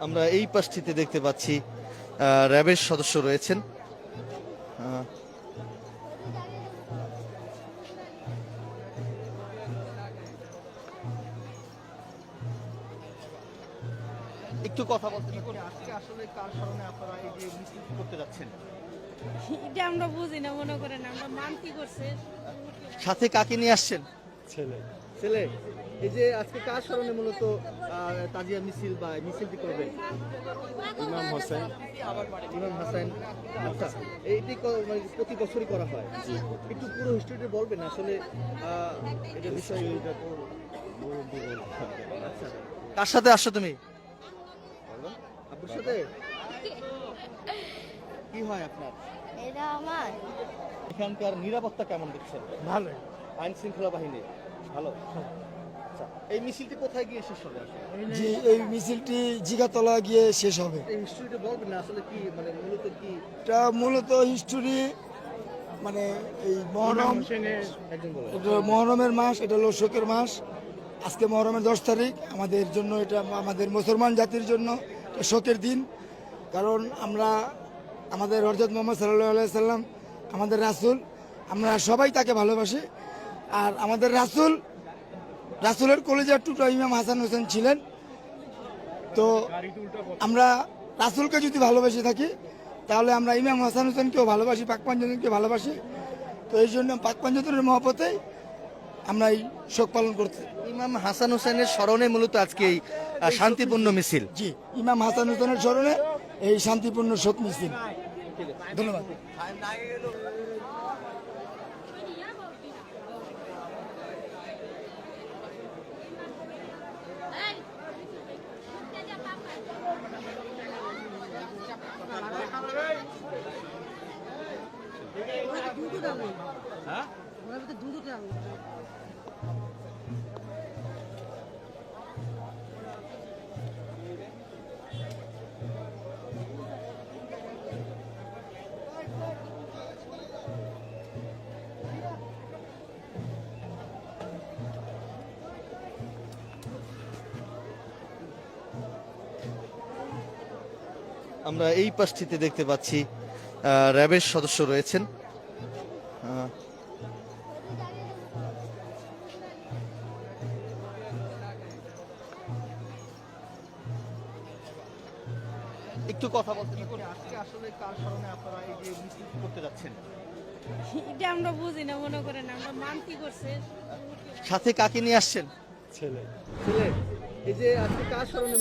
আমরা এই পাশটিতে দেখতে পাচ্ছি আহ, র্যাবের সদস্য রয়েছেন। আহ, একটু কথা বলতে আজকে আসলে কার স্মরণে আপনারা এই যে মিছিল করতে যাচ্ছেন? এটা আমরা বুঝি না মনে করেন আমরা মানতি করছে? সাথে কাকে নিয়ে আসছেন? ছেলে। ছেলে এই যে আজকে কার স্মরণে মূলত আহ, তাজিয়া মিছিল বা মিছিলটি করবেন? ইমাম হোসেন। ইমাম হাসান আচ্ছা এইটি মানে প্রতি বছরই করা হয়? একটু পুরো হিস্ট্রিটা বলবেন আসলে এটা বিষয়। আচ্ছা কার সাথে আসছো তুমি? আব্বুর সাথে? কি হয় আপনার? এটা আমার। এখানকার নিরাপত্তা কেমন দেখছেন? ভালো আইন শৃঙ্খলা বাহিনী। ভালো আচ্ছা এই মিছিলটি কোথায় গিয়ে শেষ হবে জি এই মিছিলটি জিগাতলা গিয়ে শেষ হবে। এই হিস্ট্রিটা বলবেন না আসলে কি মানে মূলত কি? এটা মূলত হিস্টোরি মানে এই মহরম এটা মহরমের মাস এটা হলো শোকের মাস। আজকে মহরমের দশ তারিখ আমাদের জন্য এটা আমাদের মুসলমান জাতির জন্য শোকের দিন। কারণ আমরা আমাদের হরজত মোহাম্মদ সাল্লাহ সাল্লাম আমাদের রাসুল আমরা সবাই তাকে ভালোবাসি। আর আমাদের রাসূল রাসূলের কলেজের টুটো ইমাম হাসান হোসেন ছিলেন। তো আমরা রাসূলকে যদি ভালোবেসে থাকি তাহলে আমরা ইমাম হাসান হোসেনকেও ভালোবাসি পাক পাকপাঞ্জনকে ভালোবাসি। তো এই জন্য পাক পাকপাঞ্জনের মহব্বতেই আমরা এই শোক পালন করতে ইমাম হাসান হোসেনের স্মরণে মূলত আজকে এই শান্তিপূর্ণ মিছিল। জি ইমাম হাসান হোসেনের স্মরণে এই শান্তিপূর্ণ শোক মিছিল। ধন্যবাদ। আমরা এই পাশটিতে দেখতে পাচ্ছি র্যাবের সদস্য রয়েছেন। একটু কথা বলতে করে আজকে আসলে কার স্মরণে আপনারা এই যে মিছিল করতে যাচ্ছেন? এটা আমরা বুঝি না মনে করেন আমরা মানতি করছে? সাথে কাকে নিয়ে আসছেন? ছেলে। ছেলে। এই যে আজকে কার স্মরণে